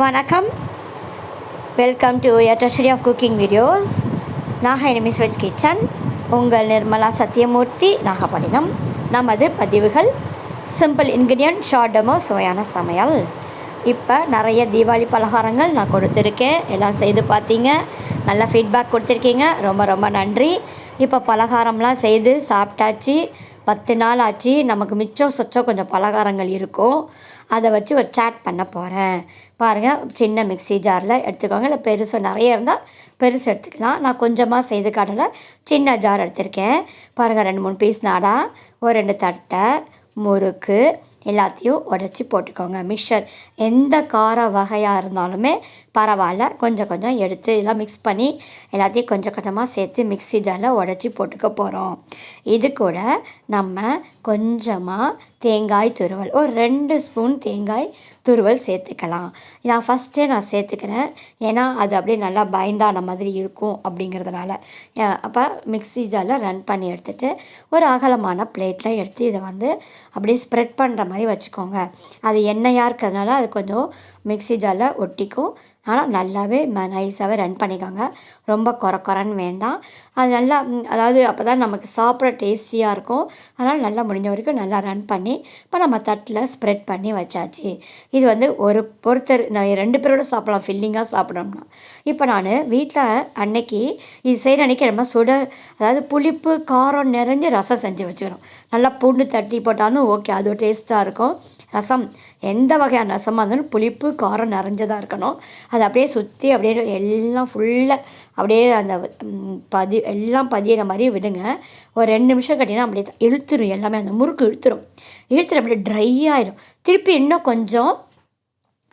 வணக்கம். Welcome to எட்டஸ்டடி of cooking videos நாக எனிமிஸ் வெஜ் கிச்சன் உங்கள் நிர்மலா சத்யமூர்த்தி நாகப்பட்டினம். நமது பதிவுகள் சிம்பிள் இன்க்ரீடியன்ட் ஷார்ட் டெமோ சுவையான சமையல். இப்போ நிறைய தீபாவளி பலகாரங்கள் நான் கொடுத்துருக்கேன். எல்லாம் செய்து பார்த்தீங்க. நல்ல ஃபீட்பேக் கொடுத்துருக்கீங்க. ரொம்ப ரொம்ப நன்றி. இப்போ பலகாரம்லாம் செய்து சாப்பிட்டாச்சு. பத்து நாள் ஆச்சு. நமக்கு மிச்சம் சொச்சம் கொஞ்சம் பலகாரங்கள் இருக்கும். அதை வச்சு ஒரு சாட் பண்ண போகிறேன் பாருங்கள் சின்ன மிக்ஸி ஜாரில் எடுத்துக்கோங்க. இல்லை பெருசு நிறைய இருந்தால் பெருசு எடுத்துக்கலாம். நான் கொஞ்சமாக செய்து காட்டல. சின்ன ஜார் எடுத்திருக்கேன். பாருங்கள் ரெண்டு மூணு பீஸ் நாடா. ஒரு ரெண்டு தட்டை முறுக்கு எல்லாத்தையும் உடச்சி போட்டுக்கோங்க. மிக்சர் எந்த கார வகையாக இருந்தாலுமே பரவாயில்ல. கொஞ்சம் கொஞ்சம் எடுத்து எல்லாம் மிக்ஸ் பண்ணி எல்லாத்தையும் கொஞ்சம் கொஞ்சமாக சேர்த்து மிக்ஸி ஜாரில் உடச்சி போட்டுக்க போகிறோம் இது கூட நம்ம கொஞ்சமாக தேங்காய் துருவல் ஒரு ரெண்டு ஸ்பூன் தேங்காய் துருவல் சேர்த்துக்கலாம். நான் ஃபஸ்ட்டே நான் சேர்த்துக்கிறேன். ஏன்னா அது அப்படியே நல்லா பயந்தான மாதிரி இருக்கும் அப்படிங்கிறதுனால. அப்போ மிக்ஸி ஜாரில் ரன் பண்ணி எடுத்துகிட்டு ஒரு அகலமான பிளேட்டில் எடுத்து இதை வந்து அப்படியே ஸ்ப்ரெட் பண்ணுற மாதிரி வச்சுக்கோங்க. அது எண்ணெயாக இருக்கிறதுனால அது கொஞ்சம் மிக்ஸி ஜாரில் ஒட்டிக்கும். ஆனால் நல்லாவே ம நைஸாகவே ரன் பண்ணிக்கோங்க. ரொம்ப குறை குறைன்னு வேண்டாம். அது நல்லா அதாவது அப்போ தான் நமக்கு சாப்பிட டேஸ்டியாக இருக்கும். அதனால் நல்லா முடிஞ்ச வரைக்கும் நல்லா ரன் பண்ணி இப்போ நம்ம தட்டில் ஸ்ப்ரெட் பண்ணி வச்சாச்சு. இது வந்து ஒரு ஒருத்தர் நான் ரெண்டு பேரோட சாப்பிடலாம். ஃபில்லிங்காக சாப்பிடணும்னா. இப்போ நான் வீட்டில் அன்னைக்கு இது செய்கிற அன்றைக்கி நம்ம சுட அதாவது புளிப்பு காரம் நிறைஞ்சு ரசம் செஞ்சு வச்சுக்கிறோம் நல்லா பூண்டு தட்டி போட்டாலும் ஓகே அது டேஸ்ட்டாக இருக்கும். ரசம். எந்த வகையான ரசமாக இருந்தாலும் புளிப்பு காரம் நிறைஞ்சதாக இருக்கணும். அதை அப்படியே சுற்றி அப்படியே எல்லாம் ஃபுல்லாக அப்படியே அந்த பதி எல்லாம் பதியிற மாதிரி விடுங்க. ஒரு ரெண்டு நிமிஷம் கட்டினா அப்படியே இழுத்துரும் எல்லாமே. அந்த முறுக்கு இழுத்துரும். இழுத்துரு அப்படியே ட்ரை ஆகிடும் திருப்பி இன்னும் கொஞ்சம்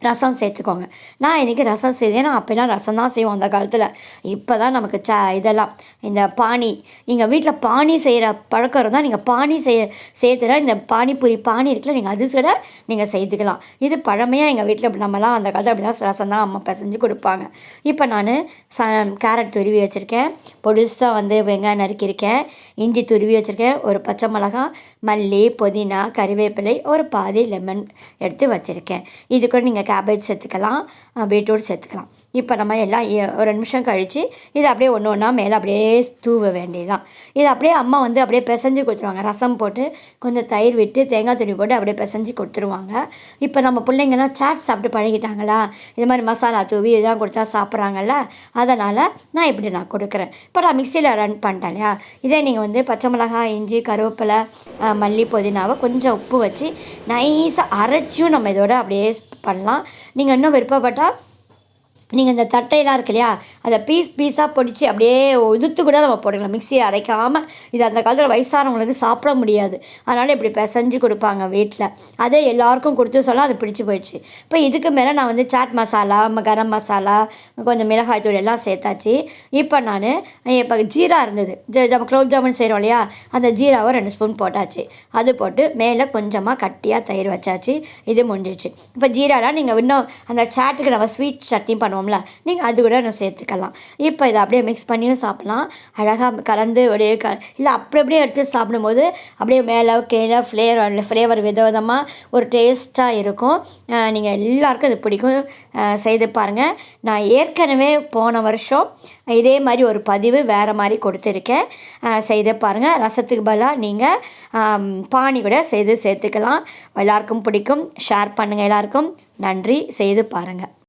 ரசம் சேர்த்துக்கோங்க. நான் இன்றைக்கி ரசம் செய்தேன் நான் அப்போல்லாம் ரசம் தான் செய்வோம் அந்த காலத்தில். இப்போ தான் நமக்கு ச இதெல்லாம் இந்த பானி நீங்கள் வீட்டில் பானி செய்கிற பழக்கம் இருந்தால் நீங்கள் பானி செய்ய சேர்த்துட இந்த பானிபூரி பானி இருக்குல்ல நீங்கள் அது கூட நீங்கள் செய்துக்கலாம் இது பழமையாக எங்கள் வீட்டில் நம்மலாம் அந்த காலத்தில் அப்படி தான் ரசம் தான் அம்மா செஞ்சு கொடுப்பாங்க. இப்போ நான் ச கேரட் துருவி வச்சுருக்கேன். பொடிசாக வந்து வெங்காயம் நறுக்கியிருக்கேன். இஞ்சி துருவி வச்சுருக்கேன். ஒரு பச்சை மிளகா மல்லி புதினா கறிவேப்பிலை ஒரு பாதி லெமன் எடுத்து வச்சுருக்கேன். இது கூட நீங்கள் கேபேஜ் சேர்த்துக்கலாம் பீட்ரூட் சேர்த்துக்கலாம். இப்போ நம்ம எல்லாம் ஒரு நிமிஷம் கழித்து இதை அப்படியே ஒன்று ஒன்றா மேலே அப்படியே தூவ வேண்டியதுதான். இது அப்படியே அம்மா வந்து அப்படியே பிசைஞ்சு கொடுத்துருவாங்க. ரசம் போட்டு கொஞ்சம் தயிர் விட்டு தேங்காய் துணி போட்டு அப்படியே பிசைஞ்சு கொடுத்துருவாங்க. இப்போ நம்ம பிள்ளைங்கள்லாம் சாட் சாப்பிட்டு பழகிட்டாங்களா? இது மாதிரி மசாலா தூவி இதெல்லாம் கொடுத்தா சாப்பிட்றாங்கல்ல? அதனால் நான் இப்படி நான் கொடுக்குறேன். இப்போ நான் மிக்சியில் ரன் பண்ணிட்டேன் இல்லையா? இதே நீங்கள் வந்து பச்சை மிளகாய் இஞ்சி கருவேப்பிலை மல்லி புதினாவை கொஞ்சம் உப்பு வச்சு நைஸாக அரைச்சியும் நம்ம இதோட அப்படியே பண்ணலாம். நீங்கள் இன்னும் விருப்பப்பட்டால் நீங்கள் இந்த தட்டையெல்லாம் இருக்கு இல்லையா அதை பீஸ் பீஸாக பொடிச்சு அப்படியே உதுத்து கூட நம்ம போடலாம் மிக்சியை அரைக்காமல் இது அந்த காலத்தில் வயசானவங்களுக்கு சாப்பிட முடியாது. அதனால் இப்படி பிசைஞ்சு கொடுப்பாங்க வீட்டில் அதே எல்லாருக்கும் கொடுத்து சொல்ல அது பிடிச்சி போயிடுச்சு. இப்போ இதுக்கு மேலே நான் வந்து சாட் மசாலா கரம் மசாலா கொஞ்சம் மிளகாய் தூள் எல்லாம் சேர்த்தாச்சு. இப்போ நான் இப்போ ஜீரா இருந்தது. நம்ம குலோப் ஜாமுன் செய்கிறோம் இல்லையா அந்த ஜீராவை ரெண்டு ஸ்பூன் போட்டாச்சு. அது போட்டு மேலே கொஞ்சமாக கட்டியாக தயிர் வச்சாச்சு. இது முடிஞ்சிச்சு இப்போ ஜீராலாம் நீங்கள் இன்னும் அந்த சாட்டுக்கு நம்ம ஸ்வீட் சட்னி பண்ணுவோம் பண்ணுவோம்ல நீங்கள் அது கூட இன்னும் சேர்த்துக்கலாம். இப்போ இதை அப்படியே மிக்ஸ் பண்ணியும் சாப்பிட்லாம். அழகாக கலந்து அப்படியே க இல்லை அப்படி அப்படியே எடுத்து சாப்பிடும்போது அப்படியே மேலே கீழே ஃப்ளேவர் ஃப்ளேவர் வித விதமாக ஒரு டேஸ்ட்டாக இருக்கும். நீங்கள் எல்லாருக்கும் இது பிடிக்கும். செய்து பாருங்கள் நான் ஏற்கனவே போன வருஷம் இதே மாதிரி ஒரு பதிவு வேறு மாதிரி கொடுத்துருக்கேன். செய்து பாருங்கள் ரசத்துக்கு பதிலாக நீங்கள் பானி கூட செய்து சேர்த்துக்கலாம். எல்லாருக்கும் பிடிக்கும். ஷேர் பண்ணுங்கள் எல்லாருக்கும். நன்றி. செய்து பாருங்கள்